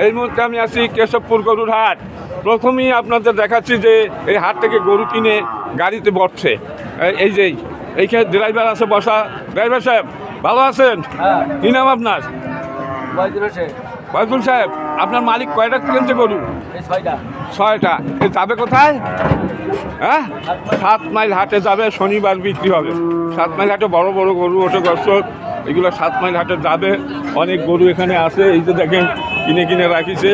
এই মুহূর্তে আমি আছি কেশবপুর গরুর হাট। প্রথমেই আপনাদের দেখাচ্ছি যে এই হাট থেকে গরু কিনে গাড়িতে বসছে। এই- যে এইখানে ড্রাইভার আছে বসা। ড্রাইভার সাহেব ভালো আছেন? হ্যাঁ। কি নাম আপনার? আছে সাহেব আপনার মালিক কয়টা কিনছে গরু? ছয়টা। এ যাবে কোথায়? হ্যাঁ? সাত মাইল। হাটে যাবে শনিবার বিক্রি হবে। সাত মাইল হাটে বড় বড় গরু ওঠে দর্শক এগুলো সাত মাইল হাটে যাবে। অনেক গরু এখানে আছে। এই যে দেখেন কিনে কিনে রাখিছে।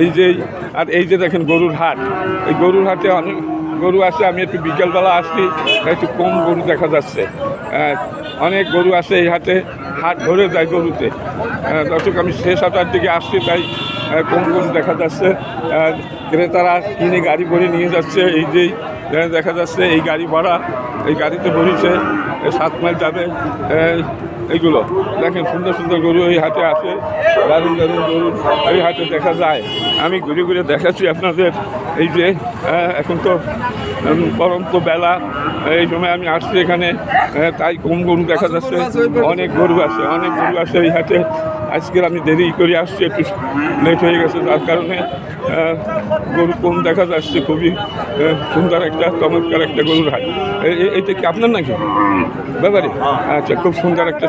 এই যে আর এই যে দেখেন গরুর হাট। এই গরুর হাটে অনেক গরু আছে আমি একটু বিকেলবেলা আসছি একটু কম গরু দেখা যাচ্ছে। আহ, অনেক গরু আছে এই হাটে হাট ভরে যায় গরুতে। আহ, দর্শক আমি শেষ হাটার দিকে আসছি তাই আহ, কম গরু দেখা যাচ্ছে। ক্রেতারা কিনে গাড়ি ভরে নিয়ে যাচ্ছে এই যেই দেখা যাচ্ছে এই গাড়ি ভাড়া এই গাড়িতে ভরিছে সাত মাইল যাবে আহ, এইগুলো দেখেন সুন্দর সুন্দর গরু এই হাটে আছে দারুণ দারুণ গরু এই হাটে দেখা যায়। আমি ঘুরে ঘুরে দেখাচ্ছি আপনাদের এই যে আহ, এখন তো পরন্ত বেলা এই সময় আমি আসছি এখানে তাই কম গরু দেখা যাচ্ছে অনেক গরু আছে অনেক গরু আছে এই হাটে। আজকের আমি দেরি করে আসছি একটু লেট হয়ে গেছে তার কারণে গরু কম দেখা যাচ্ছে খুবই সুন্দর একটা চমৎকার একটা গরুর হাট। এ- এ- কি আপনার নাকি? ব্যাপারে? আচ্ছা খুব সুন্দর একটা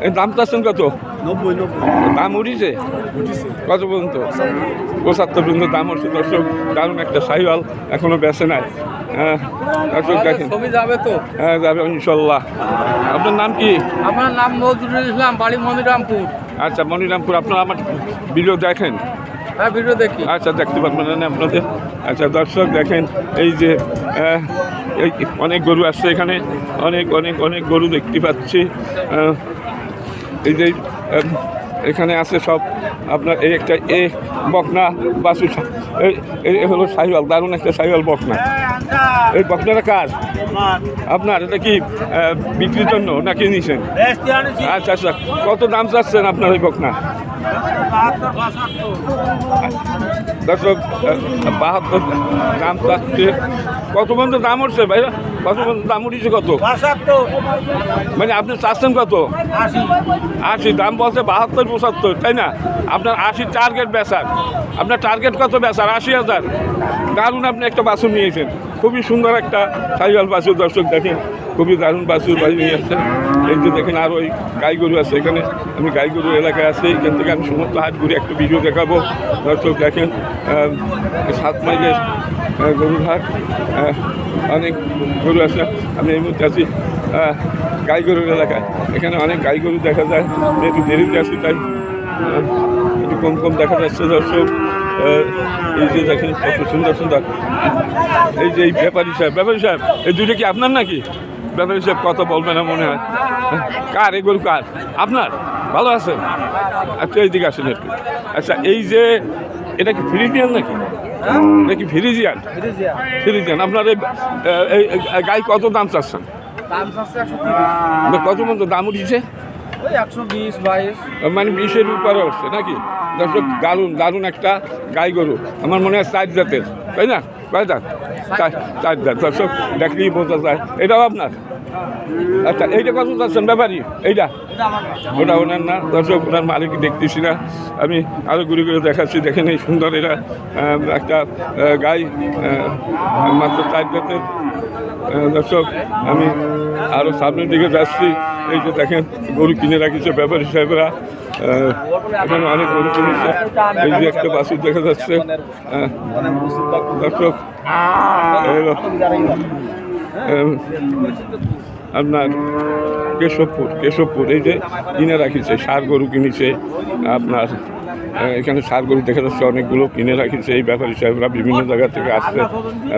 এর দাম চাচ্ছেন কত? দাম উঠিছে? কত পর্যন্ত? পঁচাত্তর পর্যন্ত দাম উঠছে। দর্শক দারুণ একটা সাইওয়াল এখনও বেছে নাই। হ্যাঁ, দর্শক দেখেন। ছবি যাবে তো? হ্যাঁ যাবে ইনশাল্লাহ। আপনার নাম কি? আমার নাম নজরুল ইসলাম বাড়ি মনিরামপুর। আচ্ছা মনিরামপুর আপনারা আমার ভিডিও দেখেন? হ্যাঁ ভিডিও দেখি। আচ্ছা দেখতে পারবেন না আপনাদের। আচ্ছা দর্শক দেখেন এই যে এই অনেক গরু আসছে এখানে। অনেক অনেক অনেক গরু দেখতে পাচ্ছি। এই যে এখানে আছে সব আপনার এই একটা এ বকনা বাসু এই হলো সাইওয়াল দারুণ একটা সাইওয়াল বকনা। এই বকনাটা কার? আপনার, এটা কি বিক্রির জন্য নাকি নিছেন? আচ্ছা আচ্ছা কত দাম চাচ্ছেন আপনার ওই বকনা? দর্শক বাহাত্তর দাম চাচ্ছে। কত পর্যন্ত দাম উঠছে ভাই কত দাম উঠেছে কত? মানে আপনি চাচ্ছেন কত? আশি। দাম বলছে বাহাত্তর পঁচাত্তর তাই না? আপনার আশি টার্গেট বেচার। আপনার টার্গেট কত বেচার? আশি হাজার। দারুণ আপনি একটা বাছুর নিয়েছেন। খুবই সুন্দর একটা সাইবাল বাসুর দর্শক দেখেন। খুবই দারুণ বাসুর বাড়ি নিয়ে আসছেন এই যে দেখেন আর ওই গাই গরু আছে এখানে। আমি গাই গরু এলাকায় আছি, এখান থেকে আমি সমস্ত হাট ঘুরে একটা ভিডিও দেখাবো। দর্শক দেখেন সাত মাইলের গরুর হাট অনেক গরু আছে। আমি এই মুহূর্তে আছি গাই গরুর এলাকায়। এখানে অনেক গাই গরু দেখা যায় একটু দেরিতে আসি তাই একটু কম কম দেখা যাচ্ছে দর্শক। এই যে দেখেন, কত সুন্দর সুন্দর। এই যে এই ব্যাপারী সাহেব ব্যাপারী সাহেব, এই দুটো কি আপনার নাকি? ব্যাপারী সাহেব, কথা বলবে না মনে হয়। কার? এই গরু কার? আপনার? ভালো আছেন? আচ্ছা এইদিকে আসেন একটু। আচ্ছা এই যে এটা কি ফ্রিজিয়ান নাকি? এটা কি ফ্রিজিয়ান? ফ্রিজিয়ান। আপনার এই গাই কত দাম চাচ্ছেন? কত মতো দাম উঠেছে? মানে বিশের উপরে হচ্ছে নাকি? দর্শক দারুণ দারুণ একটা গাই গরু। আমার মনে হয় চার জাতের তাই না? কয় দাঁত দেখলেই বোঝা যায় এটাও আপনার আচ্ছা এইটা কত চাচ্ছেন ব্যাপারই এইটা ওটা ওনার না দর্শক মালিক দেখতেছি না আমি আরও ঘুরে ঘুরে দেখাচ্ছি দেখেন এই সুন্দর এরা একটা গাই মাত্র চার আহ, দর্শক আমি আরও সামনের দিকে যাচ্ছি এই যে দেখেন, গরু কিনে রাখিছে ব্যাপারী সাহেবরা। এখানে অনেক গরু কিনেছে। এই যে একটা বাসুর দেখা যাচ্ছে। দর্শক আপনার কেশবপুর কেশবপুর, এই যে কিনে রাখিছে, সার গরু কিনেছে আপনার। এখানে সার গরু দেখা যাচ্ছে, অনেকগুলো কিনে রাখি। সেই ব্যাপারী সাহেবরা বিভিন্ন জায়গা থেকে আসছে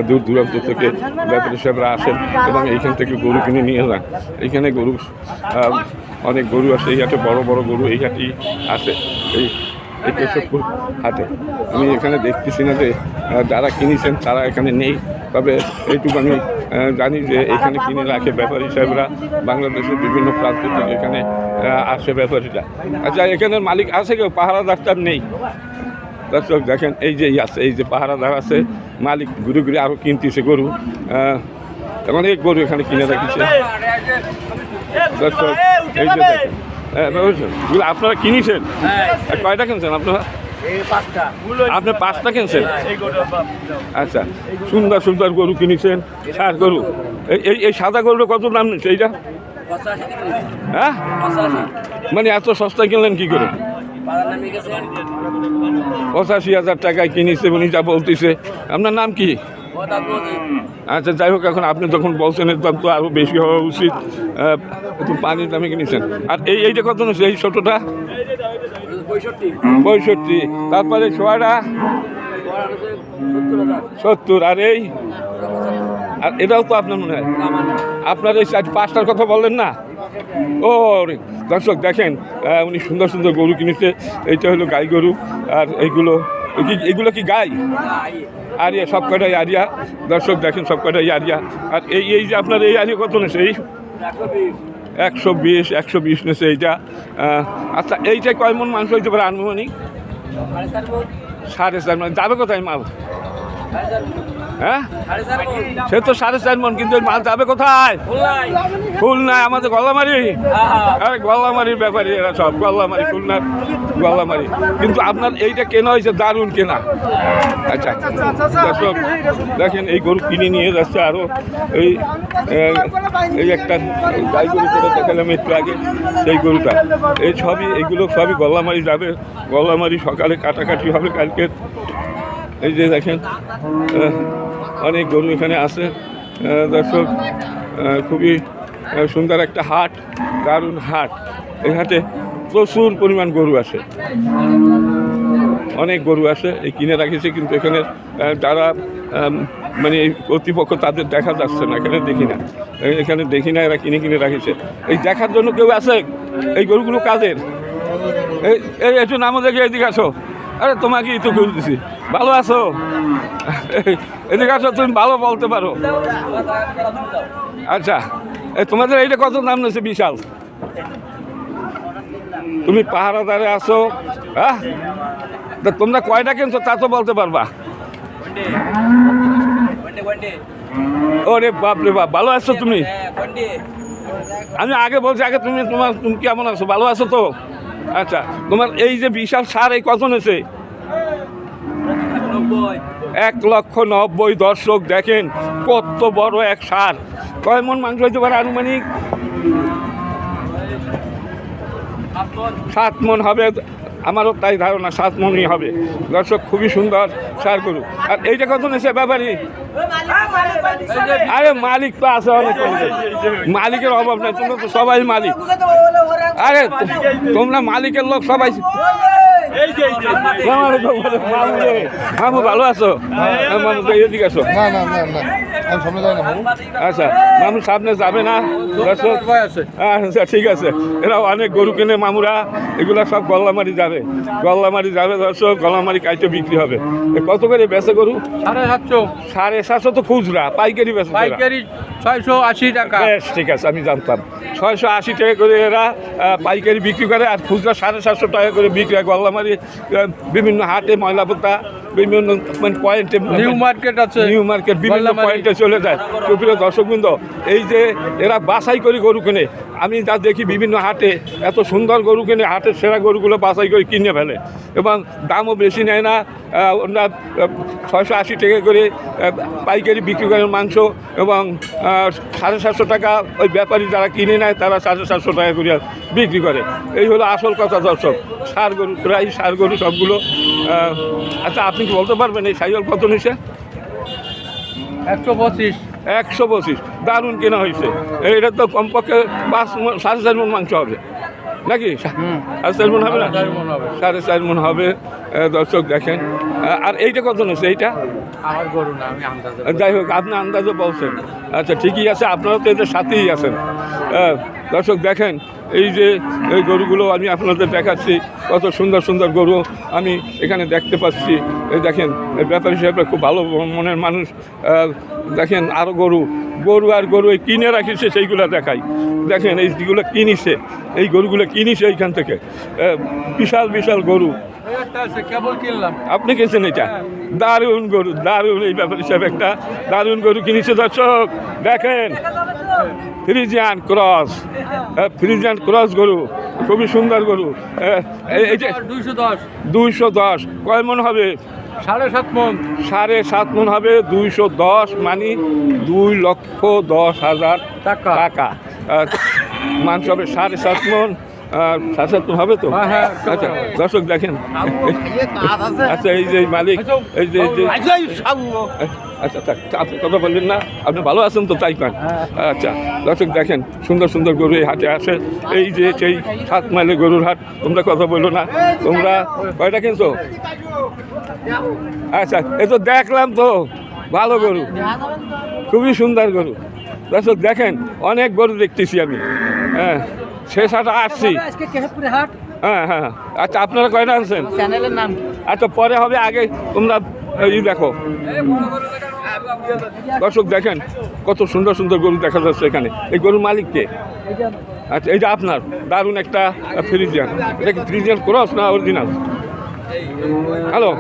দূর দূরান্ত থেকে ব্যাপারী সাহেবরা আসেন এবং এইখান থেকে গরু কিনে নিয়ে যান। এইখানে গরু অনেক গরু আছে, এই হাটে বড় বড় গরু এই হাটেই আছে এই কেশবপুর হাটে আমি এখানে দেখতেছি না যে যারা কিনেছেন তারা এখানে নেই। তবে এইটুকু আমি জানি যে এখানে কিনে রাখে ব্যাপারী সাহেবরা। বাংলাদেশের বিভিন্ন প্রান্ত থেকে এখানে আসে ব্যাপারীরা। আচ্ছা এখানের মালিক আছে কেউ? পাহারা ডাক্তার নেই। দর্শক, দেখেন, এই যে আছে, এই যে পাহারাদার আছে। মালিক ঘুরে ঘুরে আরও কিনতেছে গরু। অনেক গরু এখানে কিনে রাখিছে। দর্শক, এই যে দেখেন। আপনারা কিনেছেন? কয়টা কিনছেন আপনারা? আপনি পাঁচটা কিনছেন? আচ্ছা সুন্দর সুন্দর গরু কিনেছেন সার গরু। এই এই- এই সাদা গরুটা কত দাম নিচ্ছে এইটা? হ্যাঁ? মানে এত সস্তা কিনলেন কি করে? পঁচাশি হাজার টাকায় কিনেছে উনি যা বলতেছে। আপনার নাম কি? আচ্ছা যাই হোক এখন আপনি যখন বলছেন এর দাম তো আরও বেশি হওয়া উচিত। একটু পানির দামে কিনেছেন। আর এই এইটা কত নিচ্ছে এই ছোটোটা? পঁয়ষট্টি। তারপরে সোয়াটা? সত্তর। আর এই? আর এটাও তো আপনার মনে হয়? আপনার এই চার পাঁচটার কথা বললেন না? ও দর্শক, দেখেন উনি সুন্দর সুন্দর গরু কিনেছে। এইটা হলো গাই গরু। আর এইগুলো এগুলো কি গাই? আরিয়া সব কটাই আরিয়া। দর্শক, দেখেন সব কটাই আরিয়া। আর এই এই যে আপনার এই আরিয়া কত নেছে এই? একশো বিশ একশো বিশ নেছে এইটা। আচ্ছা এইটাই কয় মন মাংস হইতে পারে আনুমানিক সাড়ে চার মানে। যাবে কোথায় মাল? হ্যাঁ? সে তো সাড়ে চার মন কিন্তু মাল যাবে কোথায়? ফুল নাই আমাদের গল্লামারি। আরে গল্লামারির ব্যাপারে এরা সব গল্লামারি খুলনার গল্লামারি। কিন্তু আপনার এইটা কেনা হয়েছে দারুণ কেনা। আচ্ছা দর্শক দেখেন এই গরু কিনে নিয়ে যাচ্ছে আরও এই এই একটা গাই গরু করে দেখালাম একটু আগে সেই গরুটা। এই সবই এইগুলো সবই গল্লামারি যাবে। গল্লামারি সকালে কাটাকাটি হবে কালকে। এই যে দেখেন অনেক গরু এখানে আহ, দর্শক খুবই সুন্দর একটা হাট দারুণ হাট। এই হাটে প্রচুর পরিমাণ গরু আছে। অনেক গরু আছে এই কিনে রাখেছে কিন্তু এখানে যারা মানে কর্তৃপক্ষ তাদের দেখা যাচ্ছে না এখানে দেখি না। এখানে দেখি না এরা কিনে কিনে রাখেছে। এই দেখার জন্য কেউ আছে? এই গরুগুলো কাদের? এই এই একটু নামও দেখে এদিকে আসো। আরে, তোমাকে তো দিছি। ভালো আছো? এদিকে আসো, তুমি ভালো বলতে পারো। আচ্ছা তোমাদের এইটা কত নাম নিয়েছে বিশাল? তুমি পাহারাদারে আছো হ্যাঁ তোমরা কয়টা কিনছো তা তো বলতে পারবা। ওরে বাপ রে বাপ, ভালো আছো তুমি? আমি আগে বলছি, আগে তুমি তোমার, তুমি কেমন আছো? ভালো আছো তো? আচ্ছা তোমার এই যে বিশাল সার এই কত নেছে এক লক্ষ নব্বই দর্শক, দেখেন কত বড় এক সার। কয় মন মাংস হইতে পারে আনুমানিক? সাত মন হবে, আমারও তাই ধারণা, সাত মনই হবে। দর্শক, খুবই সুন্দর সার গরু। আর এইটা কত নেছে ব্যাপারী? আরে মালিক তো আছে অনেক। মালিকের অভাব নাই, তোমরা তো সবাই মালিক। আরে তোমরা মালিকের লোক সবাই। মামু ভালো আছো? হ্যাঁ, মামু এদিকে আসো। না না না না আমি সামনে যাই না বাবু আচ্ছা মামু সামনে যাবে না? আছে আচ্ছা ঠিক আছে। এরা অনেক গরু কিনে মামুরা এগুলা সব গল্লামারি যাবে। গল্লামারি যাবে দর্শক গল্লামারি কাইতে বিক্রি হবে। এ কত করে বেচে গরু? সাড়ে সাতশো। সাড়ে সাতশো তো খুচরা পাইকারি বেচে পাইকারি ছয়শো আশি টাকা। বেশ ঠিক আছে আমি জানতাম। ছয়শো আশি টাকা করে এরা পাইকারি বিক্রি করে আর খুচরা সাড়ে সাতশো টাকা করে বিক্রি হয়। গল্লামারি বিভিন্ন হাটে ময়লাপোতা বিভিন্ন মানে পয়েন্টে নিউ মার্কেট আছে। নিউ মার্কেট বিভিন্ন। পয়েন্টে চলে যায়। সুপ্রিয় দর্শকবৃন্দ এই যে এরা বাছাই করে গরু কেনে আমি যা দেখি বিভিন্ন হাটে এত সুন্দর গরু কিনে হাটের সেরা গরুগুলো বাছাই করে কিনে ফেলে। এবং দামও বেশি নেয় না ওনার ছয়শো আশি টাকা করে পাইকারি বিক্রি করেন মাংস এবং সাড়ে সাতশো টাকা ওই ব্যাপারী যারা কিনে নেয় তারা সাড়ে সাতশো টাকা করে বিক্রি করে। এই হলো আসল কথা দর্শক। সার গরু প্রায় সার গরু সবগুলো আচ্ছা আপনি কি বলতে পারবেন এই সাইকেল কত নিছে? একশো পঁচিশ। একশো পঁচিশ। দারুণ কেনা হয়েছে এটা তো কমপক্ষে পাঁচ সাড়ে চার মন মাংস হবে। নাকি? সাড়ে চার মন হবে না। সাড়ে চার মন হবে। দর্শক দেখেন। আর এইটা কত নিচ্ছে এইটা? আমার গরু না আমি আন্দাজে যাই হোক আপনি আন্দাজে বলছেন। আচ্ছা ঠিকই আছে আপনারা তো এদের সাথেই আছেন। দর্শক দেখেন এই যে এই গরুগুলো আমি আপনাদের দেখাচ্ছি কত সুন্দর সুন্দর গরু আমি এখানে দেখতে পাচ্ছি। এই দেখেন ব্যাপারী সাহেবরা খুব ভালো মনের মানুষ। দেখেন আরও গরু গরু আর গরু এই কিনে রাখিছে সেইগুলো দেখাই। দেখেন এই যেগুলো কিনিছে এই গরুগুলো কিনিছে এইখান থেকে। বিশাল বিশাল গরু। আপনি কিনছেন এটা? দারুণ গরু দারুণ এই ব্যাপার হিসাবে একটা। দারুণ গরু কিনেছে দর্শক। দেখেন ফ্রিজিয়ান ক্রস। হ্যাঁ, ফ্রিজিয়ান ক্রস গরু খুবই সুন্দর গরু। হ্যাঁ, এই- এই যে দুইশো দশ দুইশো দশ। কয় মন হবে? সাড়ে সাত মন। সাড়ে সাত মন হবে দুইশো দশ মানে দুই লক্ষ দশ হাজার টাকা। টাকা। মাংস হবে সাড়ে সাত মন। সাড়ে হবে তো। হ্যাঁ, হ্যাঁ। আচ্ছা দর্শক দেখেন। আচ্ছা এই যে মালিক এই যে আচ্ছা থাক, আপনি কথা বললেন না আপনি ভালো আছেন তো তাই পান আচ্ছা দর্শক দেখেন সুন্দর সুন্দর গরু এই হাটে আসে এই যে সেই সাত মাইলের গরুর হাট তোমরা কথা বলল না। তোমরা কয়টা কিনছো? আচ্ছা এ তো দেখলাম তো ভালো গরু। খুবই সুন্দর গরু। দর্শক দেখেন অনেক গরু দেখতেছি আমি। হ্যাঁ। শেষ হাটে আসছি। হ্যাঁ হ্যাঁ। আচ্ছা আপনারা কয়টা আনছেন? চ্যানেলের নাম আচ্ছা পরে হবে আগে তোমরা এই দেখো। দর্শক দেখেন কত সুন্দর সুন্দর গরু দেখা যাচ্ছে এখানে। এই গরুর মালিক কে? এটা আচ্ছা এইটা আপনার দারুণ একটা ফ্রিজিয়ান। এটা কি ফ্রিজিয়ান ক্রস না অরিজিনাল হ্যালো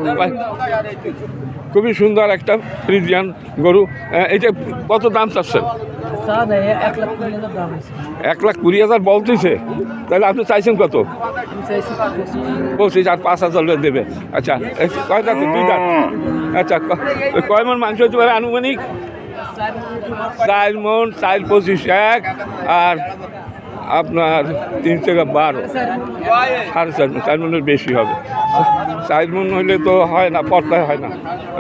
খুবই সুন্দর একটা ফ্রিজিয়ান গরু। এইটা কত দাম চাচ্ছেন? এক লাখ কুড়ি হাজার বলতেছে। তাহলে আপনি চাইছেন কত? পঁচিশ। আর পাঁচ হাজার দেবে। আচ্ছা এই কয় দাঁত? দুই দাঁত। আচ্ছা কয় মন মাংস হতে পারে আনুমানিক? চার মন চার পঁচিশ এক। আর আপনার তিন থেকে বারো। সাড়ে চার মন চার মনের বেশি হবে। চার মন হইলে তো হয় না পর্দায় হয় না।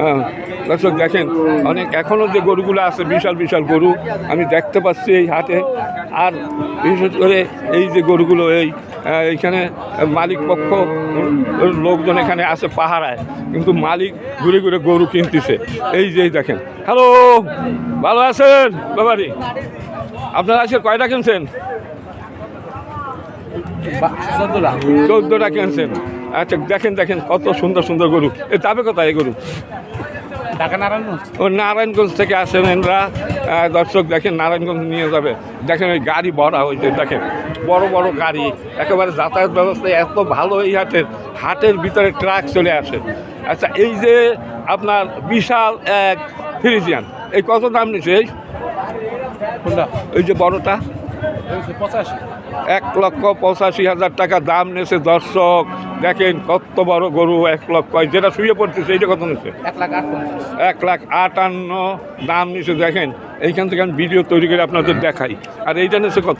হ্যাঁ। দর্শক, দেখেন, অনেক এখনও যে গরুগুলো আছে, বিশাল বিশাল গরু, আমি দেখতে পাচ্ছি এই হাটে। আর বিশেষ করে এই যে গরুগুলো, এই এইখানে মালিক পক্ষ লোকজন এখানে আছে পাহারায়। কিন্তু মালিক ঘুরে ঘুরে গরু কিনতেছে। এই যে দেখেন। হ্যালো, ভালো আছেন? বাবারি আপনারা আজকে কয়টা কিনছেন? চোদ্দটা। কিনছেন। আচ্ছা দেখেন দেখেন কত সুন্দর সুন্দর গরু। এ যাবে কোথায় এই গরু? ঢাকা নারায়ণগঞ্জ। ও নারায়ণগঞ্জ থেকে আসেন এনরা। দর্শক দেখেন নারায়ণগঞ্জ নিয়ে যাবে। দেখেন ওই গাড়ি ভরা হয়েছে দেখেন। বড় বড় গাড়ি। একেবারে যাতায়াত ব্যবস্থা এত ভালো এই হাটের। হাটের ভিতরে ট্রাক চলে আসে। আচ্ছা এই যে আপনার বিশাল এক ফ্রিজিয়ান এই কত দাম নিচ্ছে এই? যে বড়টা? পঁচাশি। এক লক্ষ পঁচাশি হাজার টাকা দাম নিয়েছে দর্শক। দেখেন কত বড় গরু এক লক্ষ। যেটা শুয়ে পড়তেছে এইটা কত নিচ্ছে এক লাখ আটান্ন দাম নিয়েছে দেখেন। এইখান থেকে আমি ভিডিও তৈরি করে আপনাদের দেখাই। আর এইটা নিয়েছে কত?